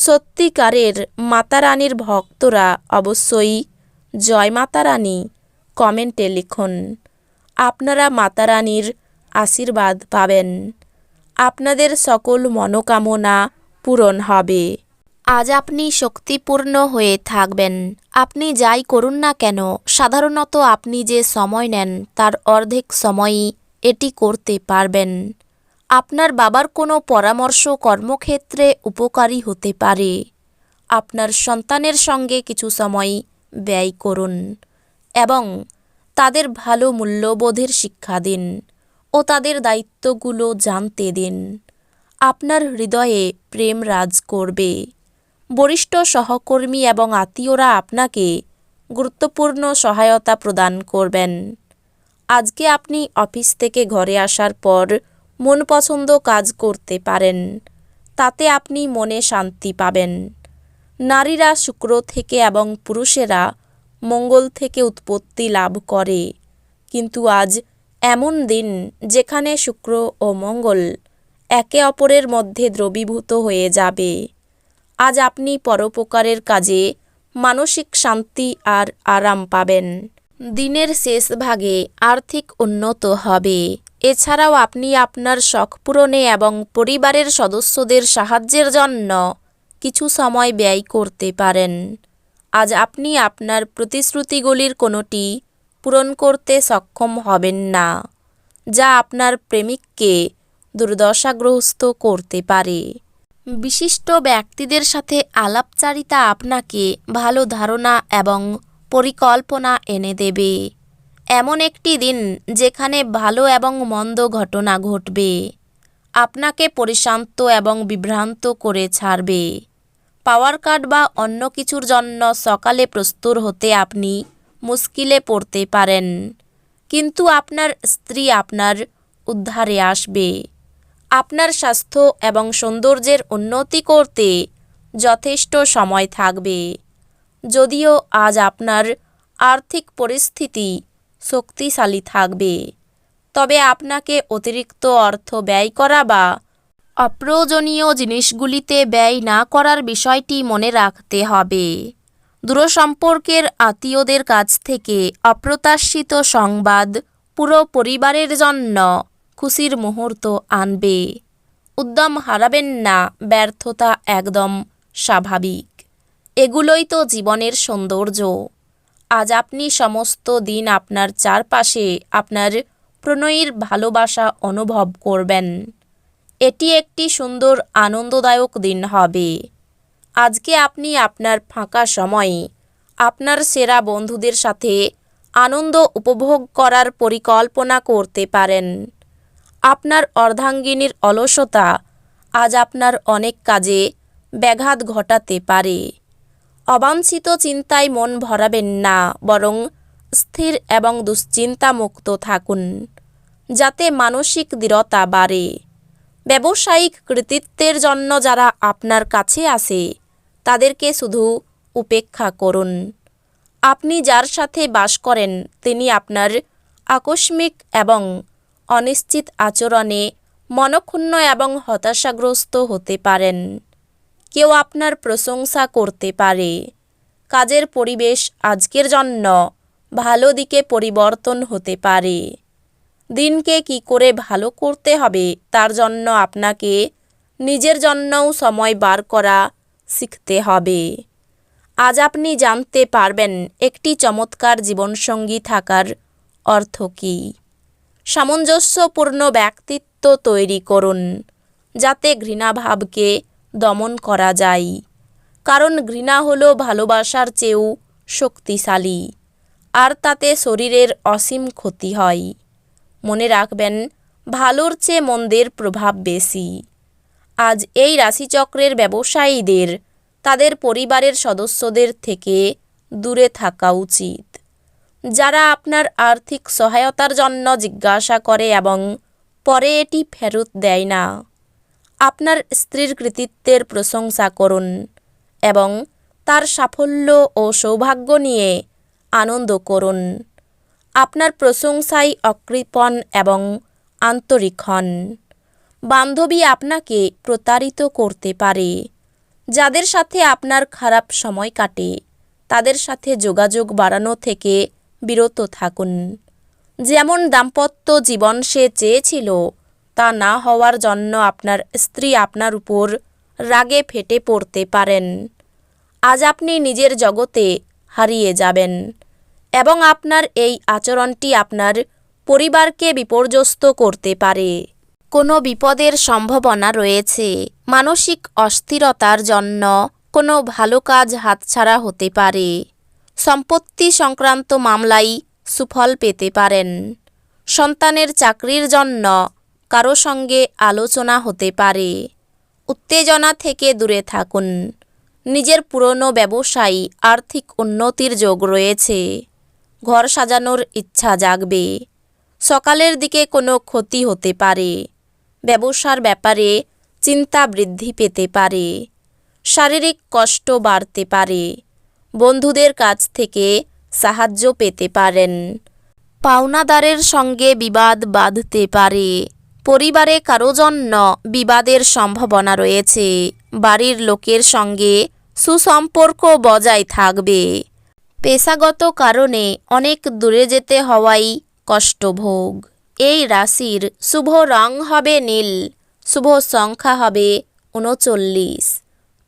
সত্যিকারের মাতারানীর ভক্তরা অবশ্যই জয় মাতারানী কমেন্টে লিখুন। আপনারা মাতারানীর আশীর্বাদ পাবেন। আপনাদের সকল মনোকামনা পূরণ হবে। আজ আপনি শক্তিপূর্ণ হয়ে থাকবেন। আপনি যাই করুন না কেন, সাধারণত আপনি যে সময় নেন, তার অর্ধেক সময়ই এটি করতে পারবেন। আপনার বাবার কোনো পরামর্শ কর্মক্ষেত্রে উপকারী হতে পারে। আপনার সন্তানের সঙ্গে কিছু সময় ব্যয় করুন এবং তাদের ভালো মূল্যবোধের শিক্ষা দিন ও তাদের দায়িত্বগুলো জানতে দিন। আপনার হৃদয়ে প্রেম রাজ করবে। বরিষ্ঠ সহকর্মী এবং আত্মীয়রা আপনাকে গুরুত্বপূর্ণ সহায়তা প্রদান করবেন। আজকে আপনি অফিস থেকে ঘরে আসার পর মন পছন্দ কাজ করতে পারেন, তাতে আপনি মনে শান্তি পাবেন। নারীরা শুক্র থেকে এবং পুরুষেরা মঙ্গল থেকে উৎপত্তি লাভ করে। কিন্তু আজ এমন দিন যেখানে শুক্র ও মঙ্গল একে অপরের মধ্যে দ্রবীভূত হয়ে যাবে। আজ আপনি পরোপকারের কাজে মানসিক শান্তি আর আরাম পাবেন। দিনের শেষ ভাগে আর্থিক উন্নত হবে। এছাড়াও আপনি আপনার শখ পূরণে এবং পরিবারের সদস্যদের সাহায্যের জন্য কিছু সময় ব্যয় করতে পারেন। আজ আপনি আপনার প্রতিশ্রুতিগুলির কোনোটি পূরণ করতে সক্ষম হবেন না, যা আপনার প্রেমিককে দুর্দশাগ্রস্ত করতে পারে। বিশিষ্ট ব্যক্তিদের সাথে আলাপচারিতা আপনাকে ভালো ধারণা এবং পরিকল্পনা এনে দেবে। এমন একটি দিন যেখানে ভালো এবং মন্দ ঘটনা ঘটবে। আপনাকে পরিশান্ত এবং বিভ্রান্ত করে ছাড়বে। পাওয়ার কার্ড বা অন্য কিছুর জন্য সকালে প্রস্তুত হতে আপনি মুশকিলে পড়তে পারেন। কিন্তু আপনার স্ত্রী আপনার উদ্ধারে আসবে। আপনার স্বাস্থ্য এবং সৌন্দর্যের উন্নতি করতে যথেষ্ট সময় থাকবে। যদিও আজ আপনার আর্থিক পরিস্থিতি শক্তিশালী থাকবে। তবে আপনাকে অতিরিক্ত অর্থ ব্যয় করা বা অপ্রয়োজনীয় জিনিসগুলিতে ব্যয় না করার বিষয়টি মনে রাখতে হবে। দূরসম্পর্কের আত্মীয়দের কাছ থেকে অপ্রত্যাশিত সংবাদ পুরো পরিবারের জন্য খুশির মুহূর্ত আনবে। উদ্যম হারাবেন না, ব্যর্থতা একদম স্বাভাবিক। এগুলোই তো জীবনের সৌন্দর্য। আজ আপনি সমস্ত দিন আপনার চারপাশে আপনার প্রণয়ীর ভালোবাসা অনুভব করবেন। এটি একটি সুন্দর আনন্দদায়ক দিন হবে। আজকে আপনি আপনার ফাঁকা সময়ে আপনার সেরা বন্ধুদের সাথে আনন্দ উপভোগ করার পরিকল্পনা করতে পারেন। আপনার অর্ধাঙ্গিনীর অলসতা আজ আপনার অনেক কাজে ব্যাঘাত ঘটাতে পারে। অবাঞ্ছিত চিন্তায় মন ভরাবেন না, বরং স্থির এবং দুশ্চিন্তামুক্ত থাকুন, যাতে মানসিক দৃঢ়তা বাড়ে। ব্যবসায়িক কৃতিত্বের জন্য যারা আপনার কাছে আসে, তাদেরকে শুধু উপেক্ষা করুন। আপনি যার সাথে বাস করেন, তিনি আপনার আকস্মিক এবং অনিশ্চিত আচরণে মনক্ষুণ্ণ এবং হতাশাগ্রস্ত হতে পারেন। কেউ আপনার প্রশংসা করতে পারে। কাজের পরিবেশ আজকের জন্য ভালো দিকে পরিবর্তন হতে পারে। দিনকে কি করে ভালো করতে হবে তার জন্য আপনাকে নিজের জন্যও সময় বার করা শিখতে হবে। আজ আপনি জানতে পারবেন একটি চমৎকার জীবনসঙ্গী থাকার অর্থ কী। সামঞ্জস্যপূর্ণ ব্যক্তিত্ব তৈরি করুন, যাতে ঘৃণাভাবকে দমন করা যায়। কারণ ঘৃণা হলো ভালোবাসার চেয়েও শক্তিশালী। আর তাতে শরীরের অসীম ক্ষতি হয়। মনে রাখবেন, ভালোর চেয়ে মন্দের প্রভাব বেশি। আজ এই রাশিচক্রের ব্যবসায়ীদের, তাদের পরিবারের সদস্যদের থেকে দূরে থাকা উচিত। যারা আপনার আর্থিক সহায়তার জন্য জিজ্ঞাসা করে এবং পরে এটি ফেরত দেয় না। আপনার স্ত্রীর কৃতিত্বের প্রশংসা করুন এবং তার সাফল্য ও সৌভাগ্য নিয়ে আনন্দ করুন। আপনার প্রশংসায় অকৃপণ এবং আন্তরিক হন। বান্ধবী আপনাকে প্রতারিত করতে পারে। যাদের সাথে আপনার খারাপ সময় কাটে, তাদের সাথে যোগাযোগ বাড়ানো থেকে বিরত থাকুন। যেমন দাম্পত্য জীবন সে চেয়েছিল তা না হওয়ার জন্য আপনার স্ত্রী আপনার উপর রাগে ফেটে পড়তে পারেন। আজ আপনি নিজের জগতে হারিয়ে যাবেন এবং আপনার এই আচরণটি আপনার পরিবারকে বিপর্যস্ত করতে পারে। কোনো বিপদের সম্ভাবনা রয়েছে। মানসিক অস্থিরতার জন্য কোনো ভালো কাজ হাতছাড়া হতে পারে। সম্পত্তি সংক্রান্ত মামলায় সুফল পেতে পারেন। সন্তানের চাকরির জন্য কারও সঙ্গে আলোচনা হতে পারে। উত্তেজনা থেকে দূরে থাকুন। নিজের পুরনো ব্যবসায়ী আর্থিক উন্নতির যোগ রয়েছে। ঘর সাজানোর ইচ্ছা জাগবে। সকালের দিকে কোনো ক্ষতি হতে পারে। ব্যবসার ব্যাপারে চিন্তা বৃদ্ধি পেতে পারে। শারীরিক কষ্ট বাড়তে পারে। বন্ধুদের কাছ থেকে সাহায্য পেতে পারেন। পাওনাদারের সঙ্গে বিবাদ বাঁধতে পারে। পরিবারে কারও জন্য বিবাদের সম্ভাবনা রয়েছে। বাড়ির লোকের সঙ্গে সুসম্পর্ক বজায় থাকবে। পেশাগত কারণে অনেক দূরে যেতে হওয়াই কষ্টভোগ। এই রাশির শুভ রং হবে নীল, শুভ সংখ্যা হবে উনচল্লিশ।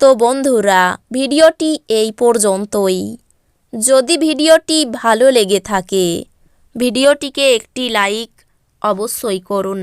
তো বন্ধুরা, ভিডিওটি এই পর্যন্তই। যদি ভিডিওটি ভালো লেগে থাকে, ভিডিওটিকে একটি লাইক অবশ্যই করুন।